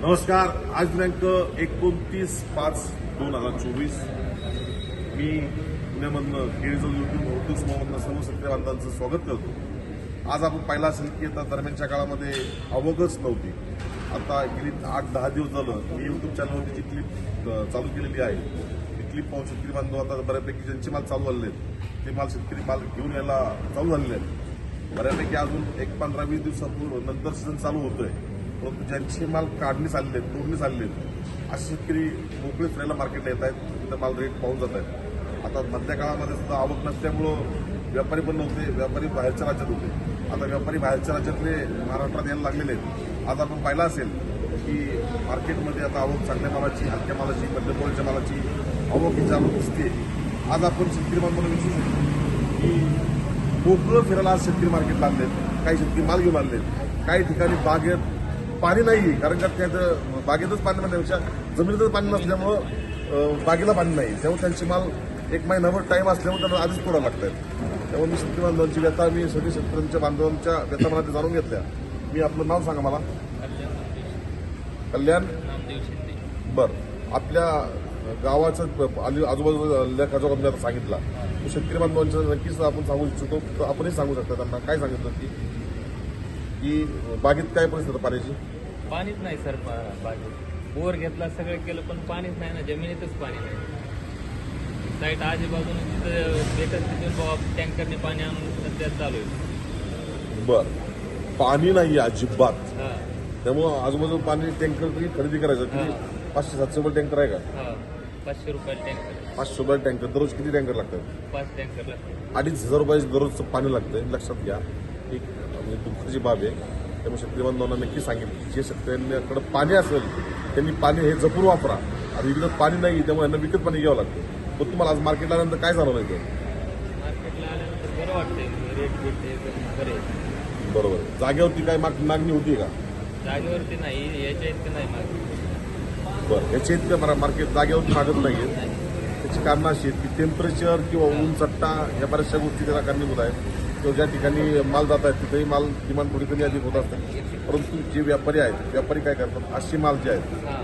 नमस्कार आज दिनांक एकोणतीस पाच दोन हजार चोवीस. मी पुण्यामधनं केळीजवळ युट्यूब उर्दू समूहामधनं सर्व शेतकरी बांधवांचं स्वागत करतो. आज आपण पाहिलं असेल की आता दरम्यानच्या काळामध्ये आवकच नव्हती. आता गेली आठ दहा दिवस झालं मी युट्यूब चॅनलवरती जी क्लिप चालू केलेली आहे ती क्लिप पाहून शेतकरी बांधव आता बऱ्यापैकी ज्यांचे माल चालू झालेले आहेत ते माल शेतकरी माल घेऊन यायला चालू झालेले आहेत. बऱ्यापैकी अजून एक पंधरा वीस दिवसापूर्वी नंतर सीझन चालू होतोय. ज्यांचे माल काढणी चालले आहेत तोडणी चालले आहेत असे शेतकरी मोकळे फिरायला मार्केटला येत आहेत तिथं माल रेट पाहून जात आहेत. आता मधल्या काळामध्ये सुद्धा आवक नसल्यामुळं व्यापारी पण नव्हते व्यापारी बाहेरच्या राज्यात होते. आता व्यापारी बाहेरच्या राज्यातले महाराष्ट्रात यायला लागलेले आहेत. आता आपण पाहिलं असेल की मार्केटमध्ये आता आवक चांगल्या मालाची हलक्या मालाची मध्यमपोळीच्या मालाची आवक ही चालू दिसते. आज आपण शेतकरी बांधवांना विचारू शकतो की मोकळं फिरायला आज शेतकरी लागले आहेत काही शेतकरी माल घेऊन आणलेत काही ठिकाणी बागेत पाणी नाही कारण का त्याचं बागेतच पाणी म्हणण्यापेक्षा जमिनीतच पाणी नसल्यामुळं बागेला पाणी नाही त्यामुळे त्यांची माल एक महिनाभर टाईम असल्यामुळे त्यांना आधीच तोडा लागतात. त्यामुळे मी शेतकरी बांधवांची व्यथा मी सगळी शेतकऱ्यांच्या बांधवांच्या व्यथा मला जाणून घेतल्या. मी आपलं नाव सांगा मला. कल्याण. बरं. बर आपल्या गावाचं आली आजूबाजूला लेखाचा मी आता सांगितला. तो शेतकरी बांधवांच्या नक्कीच आपण सांगू इच्छितो तर आपणही सांगू शकता त्यांना. काय सांगितलं की की बागेत काय परिस्थिती पाण्याची? पाणीच नाही सर बागेत. बोर घेतला सगळं केलं पण पाणीच नाही ना जमिनीतच पाणी नाही. साईट आजूबाजूने तिथं भेटत तिथून बाबा टँकरने पाणी आणून सध्या चालू आहे. बर. पाणी नाही अजिबात. हा. त्यामुळं आजूबाजू पाणी टँकर तरी खरेदी करायचं. किती. पाचशे सातशे रुपये टँकर आहे का? हा. पाचशे रुपयाला टँकर पाचशे रुपये टँकर. दररोज किती टँकर लागतात? पाच टँकर लागतात. अडीच हजार रुपयाचं दररोजचं पाणी लागतंय. लक्षात घ्या. ही म्हणजे दुःखाची बाब आहे. त्यामुळे शेतकरी बांधवांना नक्की सांगितलं. जे शेतकऱ्यांकडे पाणी असेल त्यांनी पाणी हे जपून वापरा. आता इकडं पाणी नाही त्यामुळे यांना विकत पाणी घ्यावं लागतं. मग तुम्हाला आज मार्केटला आल्यानंतर काय भेट एकदम बरे बरोबर. जागेवरती काय माग मागणी होती का? जागेवरती नाही. याच्या इतकं नाही मार्केट बरं. याची इतकं मार्केट जागेवरती मागत नाहीये. त्याची कारणं अशी आहेत की टेम्परेचर किंवा ऊन चट्टा या बऱ्याचशा गोष्टी त्याला कारणीभूत आहेत. किंवा ज्या ठिकाणी माल जात आहेत तिथेही माल किमान थोडी कमी अधिक होत असते परंतु जे व्यापारी आहेत व्यापारी काय करतात? अशी माल जे आहेत. हा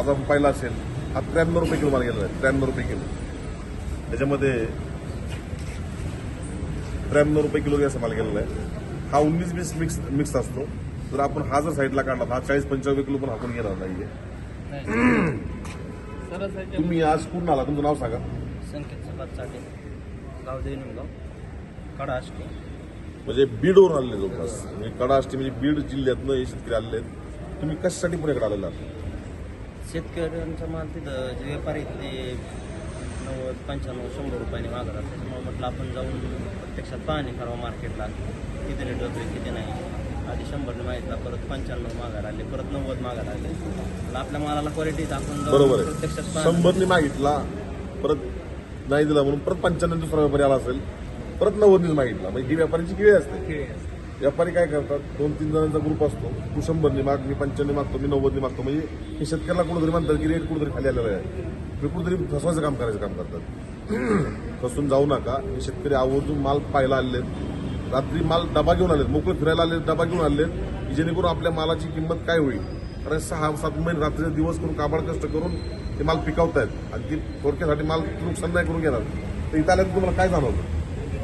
आज आपण पाहिला असेल हा त्र्याण्णव रुपये किलो माल गेलेला आहे त्र्याण्णव रुपये किलो. त्याच्यामध्ये त्र्याण्णव रुपये किलो असा माल गेलेला आहे. हा उन्नीस वीस मिक्स मिक्स असतो. जर आपण हा जर साईडला काढला तर हा चाळीस पंचावन्न किलो पण आपण घेणार नाहीये. तुम्ही आज कुठून आला? तुमचं नाव सांगा. संकेत गाव देवनिमगाव कडा आष्टी म्हणजे बीडवरून आलेले जवळपास म्हणजे कडा असते म्हणजे बीड जिल्ह्यातनं हे शेतकरी आलेले आहेत. तुम्ही कशासाठी पुण्याकडे आलेला? आहात? शेतकऱ्यांचा माल तिथं जे व्यापारी आहेत ते नव्वद पंच्याण्णव शंभर रुपयाने मागतात त्याच्यामुळे म्हटलं आपण जाऊन प्रत्यक्षात पाहणी करावं मार्केटला. किती रेट होतोय किती नाही. आधी शंभरने मागितला परत पंच्याण्णव मागायला आले परत नव्वद मागायला आले आपल्या मालाला क्वालिटी आपण जाऊन बरोबर आहे. प्रत्यक्षात पाहणी शंभरने मागितला परत नाही दिला म्हणून परत पंच्याण्णव दुसरा व्यापारी आला असेल परत नव्वदनीच मागितला. म्हणजे ही व्यापाऱ्यांची किळी असते. व्यापारी काय करतात दोन तीन जणांचा ग्रुप असतो तू शंभरनी माग मी पंच्याण्णव मागतो मी नव्वदनी मागतो. म्हणजे हे शेतकऱ्याला कुठेतरी म्हणतात की रेट कुठेतरी खाली आलेला आहे. मी कुठेतरी फसवायचं काम करायचं काम करतात. फसून जाऊ नका. हे शेतकरी आवर्जून माल पाहायला आलेले आहेत. रात्री माल डबा घेऊन आलेत. मोकळे फिरायला आले डबा घेऊन आलेत की जेणेकरून आपल्या मालाची किंमत काय होईल? कारण सहा सात महिने रात्रीचे दिवस करून काबाड कष्ट करून ते माल पिकवतायत. आणि ती थोडक्यासाठी माल नुकसान नाही करून घेणार. तर इथं आल्यानंतर तुम्हाला काय जाणवतं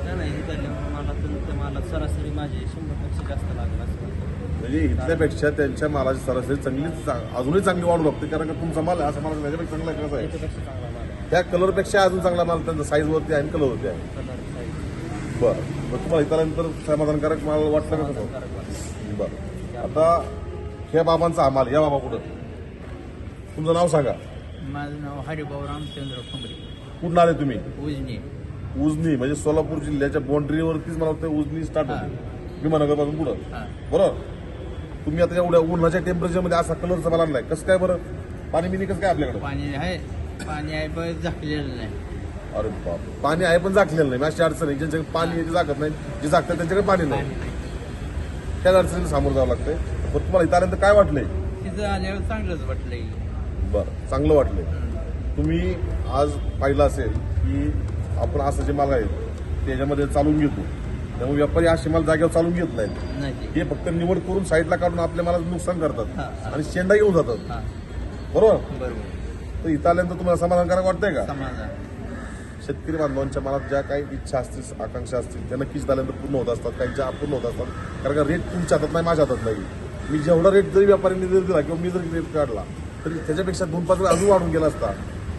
नाही नाही इथल्या मला तर त्या मालात सरासरी माझे शंभरपेक्षा जास्त लागेल असं वाटतं. म्हणजे इथल्यापेक्षा त्यांच्या मालाची सरासरी चांगलीच चा- अजूनही चांगली वाढू लागते कारण का तुमचा माल आहे असं मला त्याच्यापेक्षा चांगला कसं आहे? याच्यापेक्षा चांगला माल आहे. त्या कलरपेक्षा अजून चांगला माल त्यांचा साईजवरती आहे आणि कलरवरती आहे. कलर साईज बरं. मग तुम्हाला इथं आल्यानंतर समाधानकारक माल वाटलं का कसं. बरं. आता ह्या बाबांचा हा माल या बाबा कुठं? तुमचं नाव सांगा. माझं नाव हरिभाऊ रामचंद्र कुठून आले तुम्ही? उजनी. उजनी म्हणजे सोलापूर जिल्ह्याच्या बाउंड्रीवरतीच मला वाटतं उजनी स्टार्ट होते. विमानगरपासून पुढं. हा. बरोबर तुम्ही आता एवढ्या उन्हाच्या टेम्परेचरमध्ये असा कलरचा मला आणलाय कसं काय बरं? पाणी बिनी कसं काय आपल्याकडे? पाणी आहे. पाणी आहे पण झाकलेलं नाही. अरे बाप. पाणी आहे पण झाकलेलं नाही. अशी अडचण आहे. ज्यांच्याकडे पाणी आहे ते झाकत नाही. जे झाकतात त्यांच्याकडे पाणी नाही. त्याच अडचणीला सामोरं जावं लागतंय. पण तुम्हाला इथं आल्यानंतर काय वाटलंय? तिथं आल्यावर चांगलंच वाटलंय. बरं चांगलं वाटलंय तुम्ही आज पाहिलं असेल की आपण असं जे माल आहेत त्याच्यामध्ये चालून घेतो. त्यामुळे व्यापारी असे माल जागेवर चालून घेत नाहीत. नाही हे फक्त निवड करून साईडला काढून आपल्या मालाचं नुकसान करतात. आणि शेंडा घेऊन जातात. बरोबर? तर इथं आल्यानंतर तुम्हाला समाधानकारक वाटतंय का? शेतकरी बांधवांच्या मनात ज्या काही इच्छा असतील आकांक्षा असतील त्या नक्कीच आल्यानंतर पूर्ण होत असतात. काहींच्या अपूर्ण होत असतात. कारण का रेट तुमच्या हातात नाही माझ्या हातात नाही. मी जेवढा रेट जरी व्यापाऱ्यांनी जरी दिला किंवा मी जरी रेट काढला तरी त्याच्यापेक्षा दोन पाच अजून वाढून गेला असता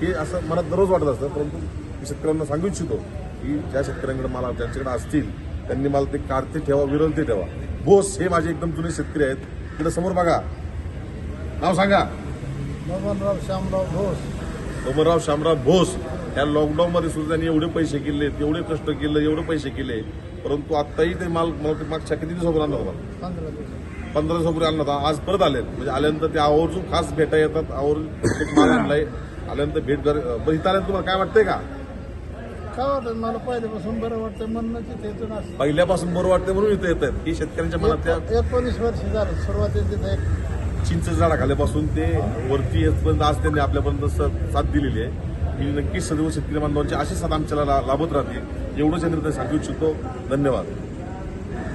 हे असं मनात दररोज वाटत असतं. परंतु मी शेतकऱ्यांना सांगू इच्छितो की ज्या शेतकऱ्यांकडे मला ज्यांच्याकडे असतील त्यांनी मला ते काढते ठेवा विरलते ठेवा. बोस हे माझे एकदम जुने शेतकरी आहेत. तिकडे समोर बघा. नाव सांगा. बबनराव श्यामराव घोष. अमरराव शामराव भोस या लॉकडाऊन मध्ये सुद्धा त्यांनी एवढे पैसे केले एवढे कष्ट केले एवढे पैसे केले. परंतु आताही ते माल मला ते मागच्या किती दिवसापूर्वी आणला होता पंधरा दिवस पंधरा दिवसापूर्वी आणला होता आज परत आले म्हणजे आल्यानंतर ते आवर्जून खास भेटा येतात. आवर्जून एक माल आणलाय. आल्यानंतर भेट कर पण इथं आल्यानंतर तुम्हाला काय वाटतंय का? काय वाटत मला पहिल्यापासून बरं वाटतं म्हणणं तिथे इथून असं. पहिल्यापासून बरं वाटतंय म्हणून इथं येत आहेत की शेतकऱ्यांच्या मनात त्या एक- एकोणीस वर्ष झालं. सुरुवातीला तिथे एक चिंच झाडाखाल्यापासून ते वरती येतपर्यंत आज त्यांनी आपल्यापर्यंत स- साथ दिलेली आहे. ही नक्कीच सर्व शेतकरी बांधवांची अशी साथ आमच्याला ला- लाभत राहते एवढंच यांनी सांगू इच्छितो. धन्यवाद.